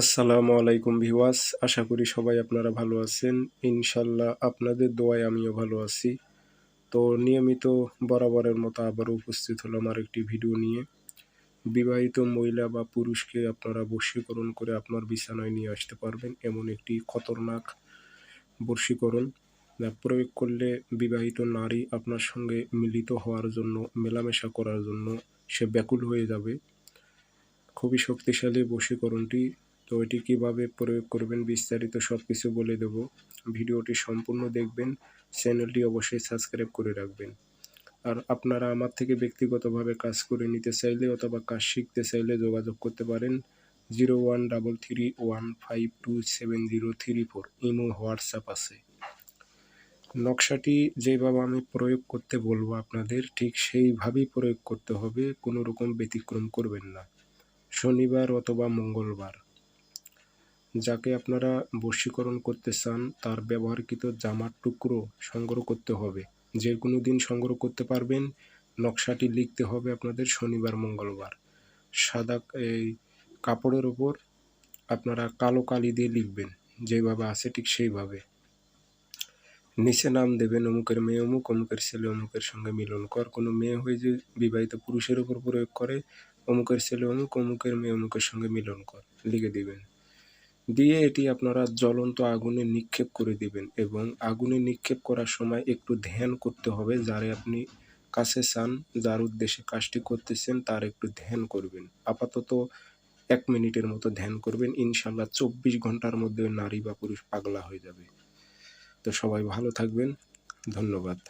আসসালামু আলাইকুম ভিওয়াস আশা করি সবাই আপনারা ভালো আছেন। ইনশাল্লাহ আপনাদের দোয়ায় আমিও ভালো আছি। তো নিয়মিত বরাবরের মতো আবারও উপস্থিত হলাম আর একটি ভিডিও নিয়ে। বিবাহিত মহিলা বা পুরুষকে আপনারা বশীকরণ করে আপনার বিছানায় নিয়ে আসতে পারবেন এমন একটি খতরনাক বশীকরণ প্রয়োগ করলে বিবাহিত নারী আপনার সঙ্গে মিলিত হওয়ার জন্য, মেলামেশা করার জন্য সে ব্যাকুল হয়ে যাবে। খুবই শক্তিশালী বশীকরণটি তো এটি কীভাবে প্রয়োগ করবেন বিস্তারিত সব কিছু বলে দেব। ভিডিওটি সম্পূর্ণ দেখবেন, চ্যানেলটি অবশ্যই সাবস্ক্রাইব করে রাখবেন। আর আপনারা আমার থেকে ব্যক্তিগতভাবে কাজ করে নিতে চাইলে অথবা কাজ শিখতে চাইলে যোগাযোগ করতে পারেন zero one double three one five two seven zero three four Imo, WhatsApp আছে। নকশাটি যেভাবে আমি প্রয়োগ করতে বলব আপনাদের, ঠিক সেইভাবেই প্রয়োগ করতে হবে, কোনো রকম ব্যতিক্রম করবেন না। শনিবার অথবা মঙ্গলবার। যাকে আপনারা বশীকরণ করতে চান, তার ব্যবহারকৃত জামার টুকরো সংগ্রহ করতে হবে। যে কোনো দিন সংগ্রহ করতে পারবেন। নকশাটি লিখতে হবে আপনাদের শনিবার, মঙ্গলবার। সাদা, এই কাপড়ের ওপর আপনারা কালো কালি দিয়ে লিখবেন। যেভাবে আছে ঠিক সেইভাবে। নিচে নাম দেবেন অমুকের মেয়ে অমুক, অমুকের ছেলে অমুকের সঙ্গে মিলন কর। কোনো মেয়ে হয়ে যে বিবাহিত পুরুষের ওপর প্রয়োগ করে, অমুকের ছেলে অমুক, অমুকের মেয়ে অমুকের সঙ্গে মিলন কর। লিখে দিবেন। দিয়ে এটি আপনারা জ্বলন্ত আগুনে নিক্ষেপ করে দিবেন এবং আগুনে নিক্ষেপ করার সময় একটু ধ্যান করতে হবে। যারে আপনি কাছে চান, যার উদ্দেশ্যে কাজটি করতেছেন, তার একটু ধ্যান করবেন। আপাতত এক মিনিটের মতো ধ্যান করবেন। ইনশাল্লাহ চব্বিশ ঘণ্টার মধ্যে নারী বা পুরুষ পাগলা হয়ে যাবে। তো সবাই ভালো থাকবেন। ধন্যবাদ।